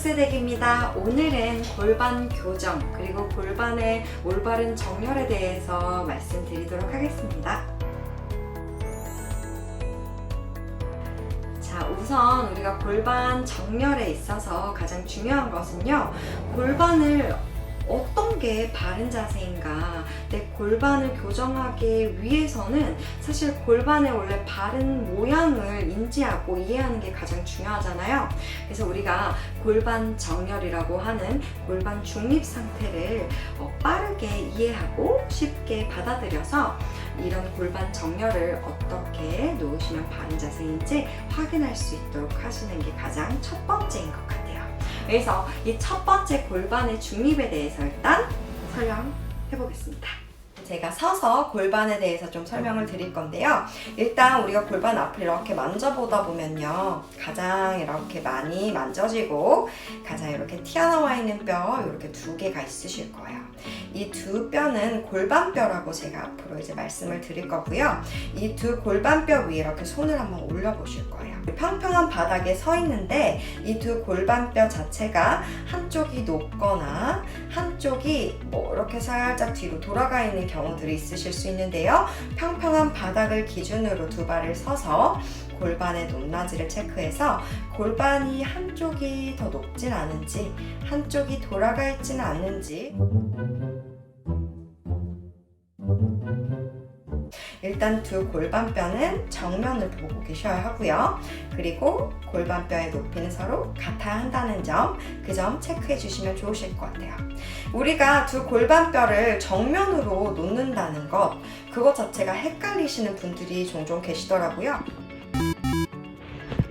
안녕하세요 숙세대기입니다. 오늘은 골반 교정 그리고 골반의 올바른 정렬에 대해서 말씀드리도록 하겠습니다. 자 우선 우리가 골반 정렬에 있어서 가장 중요한 것은요 골반을 어떤 게 바른 자세인가 내 골반을 교정하기 위해서는 사실 골반의 원래 바른 모양을 인지하고 이해하는 게 가장 중요하잖아요 그래서 우리가 골반 정렬이라고 하는 골반 중립 상태를 어, 빠르게 이해하고 쉽게 받아들여서 이런 골반 정렬을 어떻게 놓으시면 바른 자세인지 확인할 수 있도록 하시는 게 가장 첫 같아요. 그래서 이 첫 번째 골반의 중립에 대해서 일단 설명해 보겠습니다. 제가 서서 골반에 대해서 좀 설명을 드릴 건데요. 일단 우리가 골반 앞을 이렇게 만져보다 보면요. 가장 이렇게 많이 만져지고 가장 이렇게 튀어나와 있는 뼈 이렇게 두 개가 있으실 거예요. 이 두 뼈는 골반뼈라고 제가 앞으로 이제 말씀을 드릴 거고요. 이 두 골반뼈 위에 이렇게 손을 한번 올려보실 거예요. 평평한 바닥에 서 있는데 이 두 골반뼈 자체가 한쪽이 높거나 한쪽이 뭐 이렇게 살짝 뒤로 돌아가 있는 경우 들이 있으실 수 있는데요. 평평한 바닥을 기준으로 두 발을 서서 골반의 높낮이를 체크해서 골반이 한쪽이 더 높진 않은지 한쪽이 돌아가 있지는 않는지 일단 두 골반뼈는 정면을 보고 계셔야 하고요. 그리고 골반뼈의 높이는 서로 같아야 한다는 점, 그 점 체크해 주시면 좋으실 것 같아요. 우리가 두 골반뼈를 정면으로 놓는다는 것, 그것 자체가 헷갈리시는 분들이 종종 계시더라고요.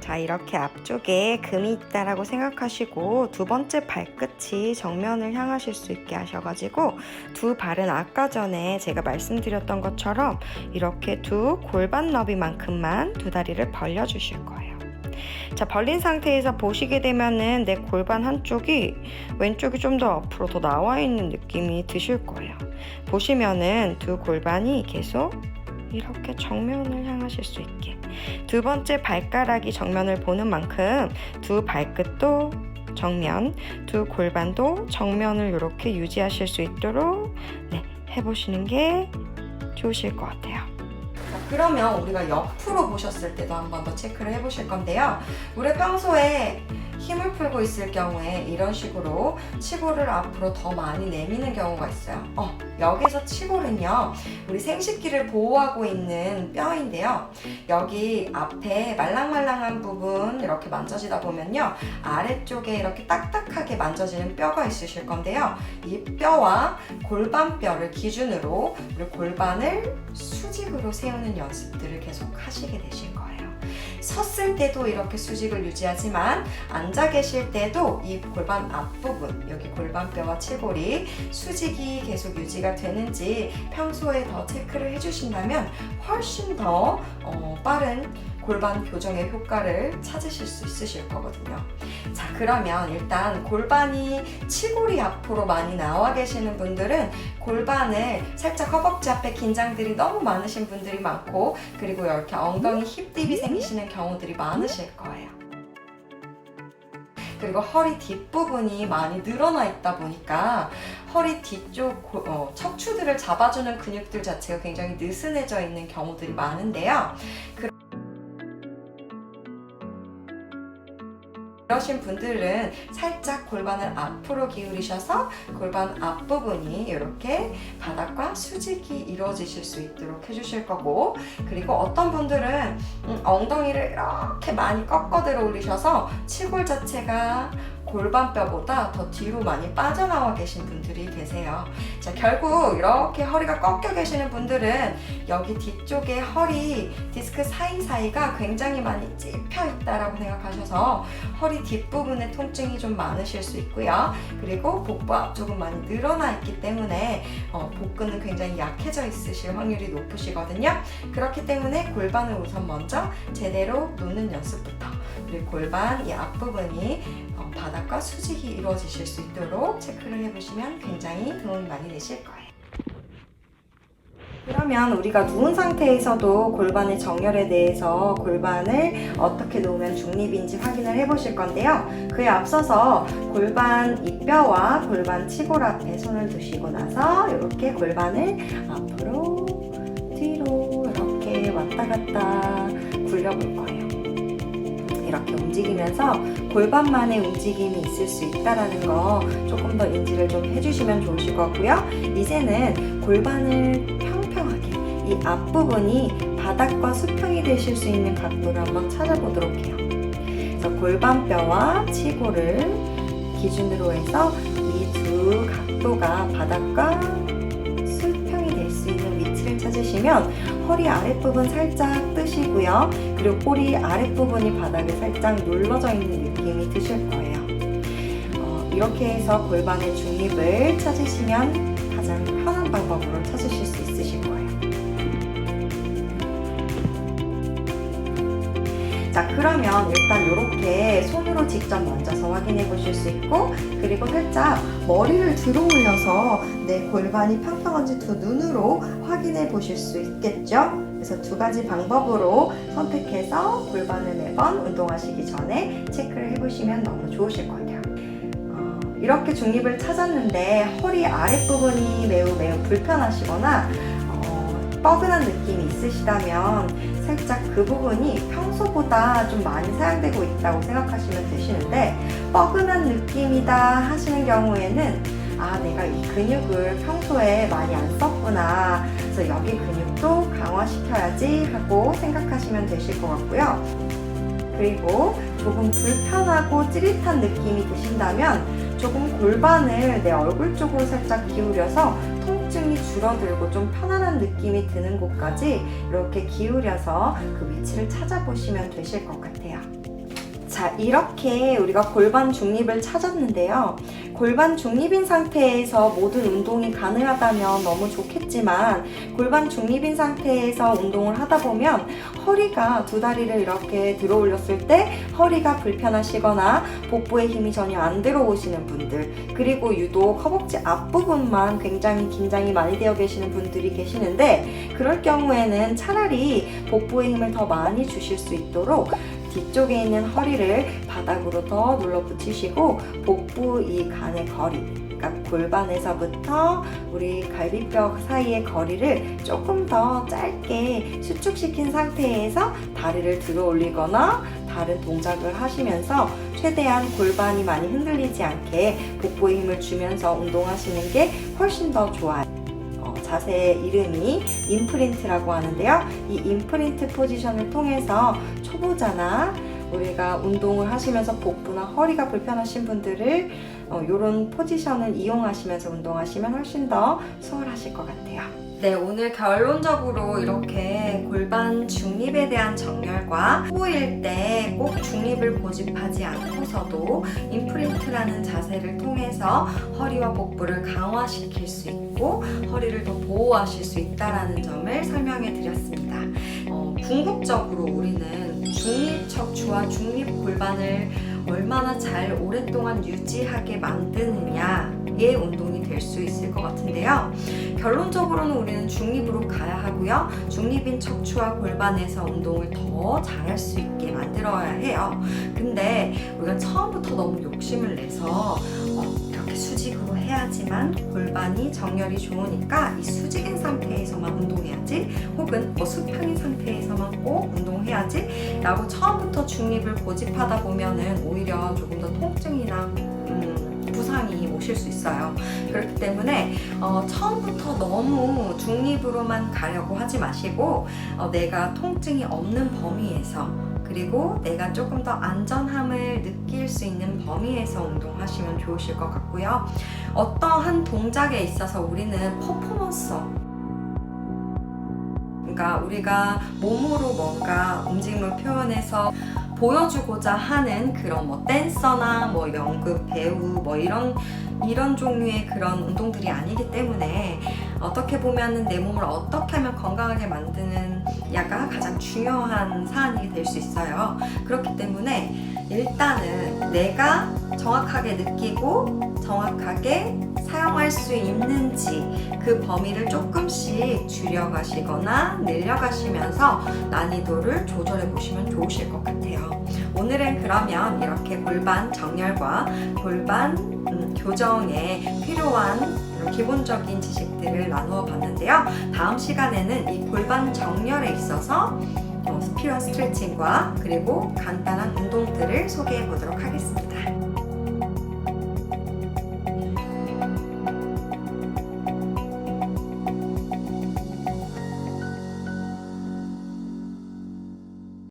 자, 이렇게 앞쪽에 금이 있다라고 생각하시고 두 번째 발끝이 정면을 향하실 수 있게 하셔가지고 두 발은 아까 전에 제가 말씀드렸던 것처럼 이렇게 두 골반 너비만큼만 두 다리를 벌려주실 거예요. 자, 벌린 상태에서 보시게 되면은 내 골반 한쪽이 왼쪽이 좀 더 앞으로 더 나와 있는 느낌이 드실 거예요. 보시면은 두 골반이 계속 이렇게 정면을 향하실 수 있게 두 번째 발가락이 정면을 보는 만큼 두 발끝도 정면, 두 골반도 정면을 이렇게 유지하실 수 있도록 네, 해보시는 게 좋으실 것 같아요. 자, 그러면 우리가 옆으로 보셨을 때도 한 번 더 체크를 해보실 건데요. 우리 평소에 힘을 풀고 있을 경우에 이런 식으로 치골을 앞으로 더 많이 내미는 경우가 있어요. 어, 여기서 치골은요, 우리 생식기를 보호하고 있는 뼈인데요. 여기 앞에 말랑말랑한 부분 이렇게 만져지다 보면요, 아래쪽에 이렇게 딱딱하게 만져지는 뼈가 있으실 건데요. 이 뼈와 골반뼈를 기준으로 우리 골반을 수직으로 세우는 연습들을 계속 하시게 되실 거예요. 섰을 때도 이렇게 수직을 유지하지만 앉아 계실 때도 이 골반 앞부분 여기 골반뼈와 칠골이 수직이 계속 유지가 되는지 평소에 더 체크를 해주신다면 훨씬 더 어, 빠른 골반 교정의 효과를 찾으실 수 있으실 거거든요. 자, 그러면 일단 골반이 치골이 앞으로 많이 나와 계시는 분들은 골반을 살짝 허벅지 앞에 긴장들이 너무 많으신 분들이 많고 그리고 이렇게 엉덩이 힙딥이 생기시는 경우들이 많으실 거예요. 그리고 허리 뒷부분이 많이 늘어나 있다 보니까 허리 뒤쪽 고- 어, 척추들을 잡아주는 근육들 자체가 굉장히 느슨해져 있는 경우들이 많은데요. 그- 그러신 분들은 살짝 골반을 앞으로 기울이셔서 골반 앞부분이 이렇게 바닥과 수직이 이루어지실 수 있도록 해주실 거고 그리고 어떤 분들은 음, 엉덩이를 이렇게 많이 꺾어 들어 올리셔서 치골 자체가 골반뼈보다 더 뒤로 많이 빠져나와 계신 분들이 계세요. 자, 결국 이렇게 허리가 꺾여 계시는 분들은 여기 뒤쪽에 허리 디스크 사이사이가 굉장히 많이 찝혀 있다라고 생각하셔서 허리 뒷부분에 통증이 좀 많으실 수 있고요. 그리고 복부 앞쪽은 많이 늘어나 있기 때문에 어, 복근은 굉장히 약해져 있으실 확률이 높으시거든요. 그렇기 때문에 골반을 우선 먼저 제대로 놓는 연습부터 그리고 골반 이 앞부분이 어, 바닥과 수직이 이루어지실 수 있도록 체크를 해보시면 굉장히 도움이 많이 되실 거예요. 그러면 우리가 누운 상태에서도 골반의 정렬에 대해서 골반을 어떻게 놓으면 중립인지 확인을 해보실 건데요. 그 그에 앞서서 골반 이뼈와 골반 치골 앞에 손을 두시고 나서 이렇게 골반을 앞으로 뒤로 이렇게 왔다 갔다 굴려볼 거예요. 이렇게 움직이면서 골반만의 움직임이 있을 수 있다라는 거 조금 더 인지를 좀 해주시면 좋으실 것 같고요. 이제는 골반을 평평하게 이 앞부분이 바닥과 수평이 되실 수 있는 각도를 한번 찾아보도록 해요. 그래서 골반뼈와 치골을 기준으로 해서 이 두 각도가 바닥과 수평이 될 수 있는 위치를 찾으시면 허리 아랫부분 살짝 뜨시고요. 그리고 꼬리 아랫부분이 바닥에 살짝 눌러져 있는 느낌이 드실 거예요. 어, 이렇게 해서 골반의 중립을 찾으시면 가장 편한 방법으로 찾으실 수 있으실 자, 그러면 일단 이렇게 손으로 직접 만져서 확인해 보실 수 있고, 그리고 살짝 머리를 들어 올려서 내 골반이 평평한지 두 눈으로 확인해 보실 수 있겠죠? 그래서 두 가지 방법으로 선택해서 골반을 매번 운동하시기 전에 체크를 해보시면 너무 좋으실 거예요. 어, 이렇게 중립을 찾았는데 허리 아랫부분이 매우 매우 불편하시거나 어, 뻐근한 느낌이 있으시다면 살짝 그 부분이 평소보다 좀 많이 사용되고 있다고 생각하시면 되시는데 뻐근한 느낌이다 하시는 경우에는 아 내가 이 근육을 평소에 많이 안 썼구나. 그래서 여기 근육도 강화시켜야지 하고 생각하시면 되실 것 같고요. 그리고 조금 불편하고 찌릿한 느낌이 드신다면 조금 골반을 내 얼굴 쪽으로 살짝 기울여서 통 증이 줄어들고 좀 편안한 느낌이 드는 곳까지 이렇게 기울여서 그 위치를 찾아보시면 되실 것 같아요. 자, 이렇게 우리가 골반 중립을 찾았는데요. 골반 중립인 상태에서 모든 운동이 가능하다면 너무 좋겠지만 골반 중립인 상태에서 운동을 하다 보면 허리가 두 다리를 이렇게 들어 올렸을 때 허리가 불편하시거나 복부에 힘이 전혀 안 들어오시는 분들 그리고 유독 허벅지 앞부분만 굉장히 긴장이 많이 되어 계시는 분들이 계시는데 그럴 경우에는 차라리 복부에 힘을 더 많이 주실 수 있도록 뒤쪽에 있는 허리를 바닥으로 더 눌러 붙이시고 복부 이 간의 거리 그러니까 골반에서부터 우리 갈비뼈 사이의 거리를 조금 더 짧게 수축시킨 상태에서 다리를 들어 올리거나 다른 동작을 하시면서 최대한 골반이 많이 흔들리지 않게 복부에 힘을 주면서 운동하시는 게 훨씬 더 좋아요. 어, 자세의 이름이 임프린트라고 하는데요. 이 임프린트 포지션을 통해서 초보자나 우리가 운동을 하시면서 복부나 허리가 불편하신 분들을 이런 포지션을 이용하시면서 운동하시면 훨씬 더 수월하실 것 같아요. 네, 오늘 결론적으로 이렇게 골반 중립에 대한 정렬과 후보일 때 꼭 중립을 고집하지 않고서도 임프린트라는 자세를 통해서 허리와 복부를 강화시킬 수 있고 허리를 더 보호하실 수 있다는 점을 설명해 드렸습니다. 어, 궁극적으로 우리는 척추와 중립 골반을 얼마나 잘 오랫동안 유지하게 만드느냐의 운동이 될 수 있을 것 같은데요. 결론적으로는 우리는 중립으로 가야 하고요. 중립인 척추와 골반에서 운동을 더 잘할 수 있게 만들어야 해요. 근데 우리가 처음부터 너무 욕심을 내서 어, 이렇게 수직으로 해야지만 골반이 정렬이 좋으니까 이 수직인 상태에서만 운동해야지 혹은 뭐 수평인 상태에서만 꼭 운동해야지 라고 처음부터 중립을 고집하다 보면은 오히려 조금 더 통증이나 음, 부상이 오실 수 있어요. 그렇기 때문에 어, 처음부터 너무 중립으로만 가려고 하지 마시고 어, 내가 통증이 없는 범위에서 그리고 내가 조금 더 안전함을 느낄 수 있는 범위에서 운동하시면 좋으실 것 같고요. 어떠한 동작에 있어서 우리는 퍼포먼서 그러니까 우리가 몸으로 뭔가 움직임을 표현해서 보여주고자 하는 그런 뭐 댄서나 뭐 연극 배우 뭐 이런 이런 종류의 그런 운동들이 아니기 때문에 어떻게 보면은 내 몸을 어떻게 하면 건강하게 만드는 야가 가장 중요한 사안이 될 수 있어요. 그렇기 때문에 일단은 내가 정확하게 느끼고 정확하게 사용할 수 있는지 그 범위를 조금씩 줄여가시거나 늘려가시면서 난이도를 조절해 보시면 좋으실 것 같아요. 오늘은 그러면 이렇게 골반 정렬과 골반 음, 교정에 필요한 이런 기본적인 지식들을 나누어 봤는데요. 다음 시간에는 이 골반 정렬에 있어서 어, 필요한 스트레칭과 그리고 간단한 운동들을 소개해 보도록 하겠습니다.